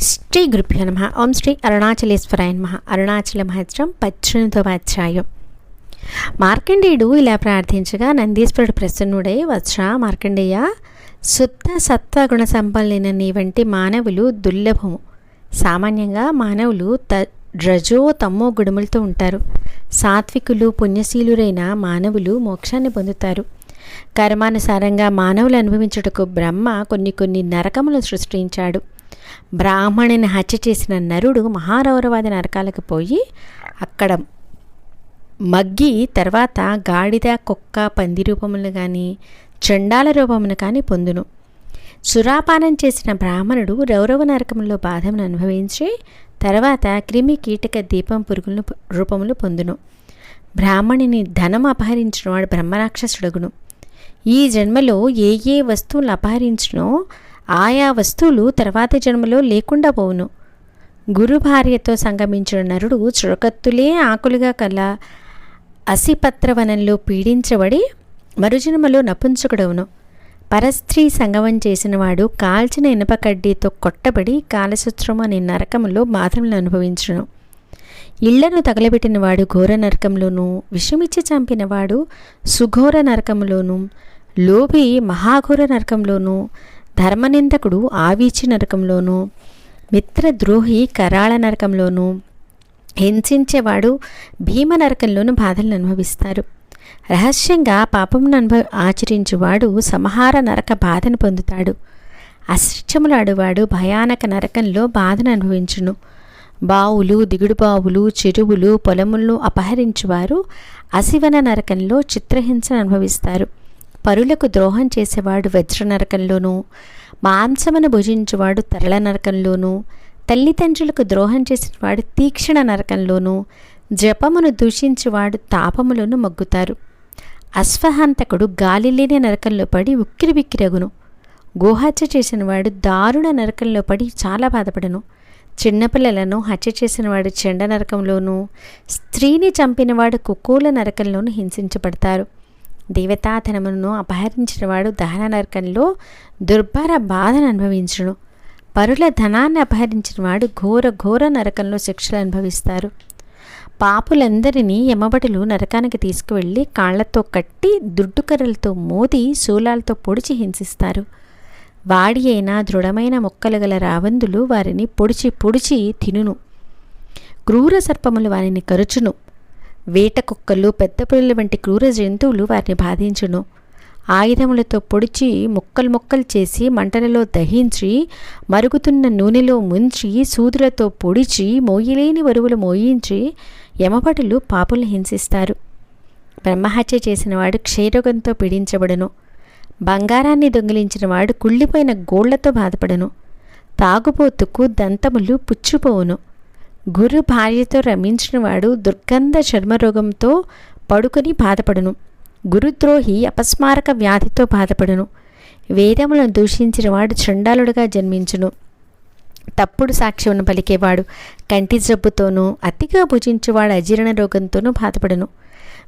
శ్రీ గురుభ్యో నమ. ఓం శ్రీ అరుణాచలేశ్వరాయ నమ. అరుణాచల మహత్రం పద్దెనిమిదవ మార్కండేయుడు ఇలా ప్రార్థించగా నందీశ్వరుడు ప్రసన్నుడై వత్స మార్కండేయ శుద్ధ సత్వగుణ సంపన్నులైన నీ వంటి మానవులు దుర్లభము సామాన్యంగా మానవులు త రజో తమ్మో గుణములతో ఉంటారు. సాత్వికులు పుణ్యశీలురైన మానవులు మోక్షాన్ని పొందుతారు. కర్మానుసారంగా మానవులు అనుభవించుటకు బ్రహ్మ కొన్ని కొన్ని నరకములు సృష్టించాడు. బ్రాహ్మణుని హత్య చేసిన నరుడు మహారౌరవాది నరకాలకు పోయి అక్కడ మగ్గి తర్వాత గాడిద కుక్క పంది రూపములు కానీ చండాల రూపమును కానీ పొందును. సురాపానం చేసిన బ్రాహ్మణుడు రౌరవ నరకంలో బాధను అనుభవించి తర్వాత క్రిమి కీటక దీపం పురుగులను రూపములు పొందును. బ్రాహ్మణిని ధనం అపహరించిన వాడు బ్రహ్మరాక్షసుడగును. ఈ జన్మలో ఏ ఏ వస్తువులు అపహరించినో ఆయా వస్తువులు తర్వాత జన్మలో లేకుండా పోవును. గురు భార్యతో సంగమించిన నరుడు చురకత్తులే ఆకులుగా కల అసిపత్రవనంలో పీడించబడి మరుజన్మలో నపుంచుకుడవును పరస్త్రీ సంగమం చేసినవాడు కాల్చిన ఇనప కడ్డీతో కొట్టబడి కాలసూత్రం అనే నరకంలో బాధలను అనుభవించును. ఇళ్ళను తగలబెట్టినవాడు ఘోర నరకంలోనూ విషమిచ్చి చంపినవాడు సుఘోర నరకంలోనూ లోభి మహాఘోర నరకంలోనూ ధర్మనిందకుడు ఆవీచి నరకంలోనూ మిత్రద్రోహి కరాళ నరకంలోనూ హింసించేవాడు భీమ నరకంలోనూ బాధలను అనుభవిస్తారు. రహస్యంగా పాపమును అనుభవ ఆచరించువాడు సంహార నరక బాధను పొందుతాడు. అసత్యములాడువాడు భయానక నరకంలో బాధను అనుభవించును. బావులు దిగుడు బావులు చెరువులు పొలములను అపహరించువారు అశివన నరకంలో చిత్రహింసను అనుభవిస్తారు. పరులకు ద్రోహం చేసేవాడు వజ్ర నరకంలోనూ మాంసమును భుజించువాడు తరళ నరకంలోనూ తల్లిదండ్రులకు ద్రోహం చేసినవాడు తీక్షణ నరకంలోనూ జపమును దూషించువాడు తాపములను మగ్గుతారు. అశ్వహంతకుడు గాలి లేని నరకంలో పడి ఉక్కిరి బిక్కిరగును గోహత్య చేసినవాడు దారుణ నరకంలో పడి చాలా బాధపడను. చిన్నపిల్లలను హత్య చేసినవాడు చెండ నరకంలోనూ స్త్రీని చంపినవాడు కుక్కూల నరకంలోనూ హింసించబడతారు. దేవతాధనమును అపహరించినవాడు దహన నరకంలో దుర్భర బాధను అనుభవించును. పరుల ధనాన్ని అపహరించినవాడు ఘోర ఘోర నరకంలో శిక్షలు అనుభవిస్తారు. పాపులందరినీ యమబడులు నరకానికి తీసుకువెళ్ళి కాళ్ళతో కట్టి దుడ్డుకర్రలతో మోది శూలాలతో పొడిచి హింసిస్తారు. వాడి అయిన దృఢమైన మొక్కలు గల రావందులు వారిని పొడిచి పొడిచి తినును. క్రూర సర్పములు వారిని కరుచును. వేట కుక్కలు పెద్ద పులుల వంటి క్రూర జంతువులు వారిని బాధించును. ఆయుధములతో పొడిచి ముక్కలు ముక్కలు చేసి మంటలలో దహించి మరుగుతున్న నూనెలో ముంచి సూదులతో పొడిచి మోయలేని వరువులు మోయించి యమపటులు పాపులు హింసిస్తారు. బ్రహ్మహత్య చేసినవాడు క్షయరోగంతో పీడించబడను. బంగారాన్ని దొంగిలించిన వాడు కుళ్ళిపోయిన గోళ్ళతో బాధపడను. తాగుబోతుకు దంతములు పుచ్చిపోవును. గురు భార్యతో రమించినవాడు దుర్గంధ చర్మరోగంతో పడుకొని బాధపడును. గురుద్రోహి అపస్మారక వ్యాధితో బాధపడును. వేదములను దూషించిన వాడు చండాలుడుగా జన్మించును. తప్పుడు సాక్ష్యమును పలికేవాడు కంటి జబ్బుతోనూ అతిగా భుజించేవాడు అజీర్ణ రోగంతోనూ బాధపడును.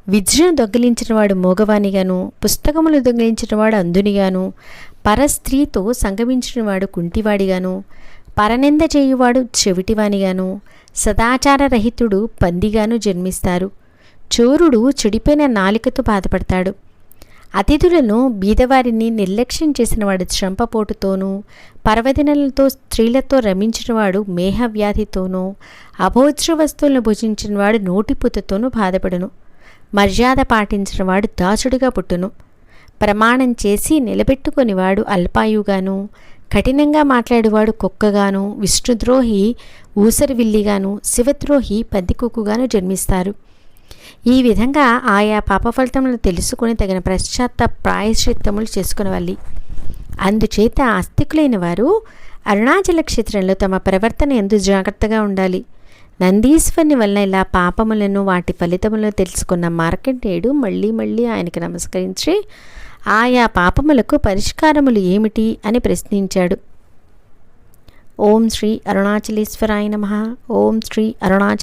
విద్యను దొంగిలించినవాడు మోగవానిగాను పుస్తకములు దొంగిలించినవాడు అందునిగాను పరస్త్రీతో సంగమించినవాడు కుంటివాడిగాను పరనింద చేయువాడు చెవిటివానిగాను సదాచార రహితుడు పందిగాను జన్మిస్తారు. చోరుడు చెడిపోయిన నాలికతో బాధపడతాడు. అతిథులను బీదవారిని నిర్లక్ష్యం చేసినవాడు శ్రంపపోటుతోనూ పర్వదినలతో స్త్రీలతో రమించినవాడు మేహవ్యాధితోనూ అభోజ్ర వస్తువులను భుజించినవాడు నోటిపూతతోనూ బాధపడును. మర్యాద పాటించినవాడు దాచుడుగా పుట్టును. ప్రమాణం చేసి నిలబెట్టుకునివాడు అల్పాయుగాను కఠినంగా మాట్లాడేవాడు కుక్కగాను విష్ణుద్రోహి ఊసరివిల్లిగాను శివద్రోహి పద్దికుక్కుగాను జన్మిస్తారు. ఈ విధంగా ఆయా పాపఫలితములను తెలుసుకుని తగిన పశ్చాత్త ప్రాయశ్చిత్తములు చేసుకునేవాలి అందుచేత ఆస్తికులైన వారు అరుణాచల క్షేత్రంలో తమ ప్రవర్తన ఎందు జాగ్రత్తగా ఉండాలి. నందీశ్వరుని వలన ఇలా పాపములను వాటి ఫలితములను తెలుసుకున్న మార్కండేయుడు మళ్ళీ మళ్ళీ ఆయనకు నమస్కరించి ఆయా పాపములకు పరిష్కారములు ఏమిటి అని ప్రశ్నించాడు. ఓం శ్రీ అరుణాచలేశ్వరాయ నమ. ఓం శ్రీ అరుణాచ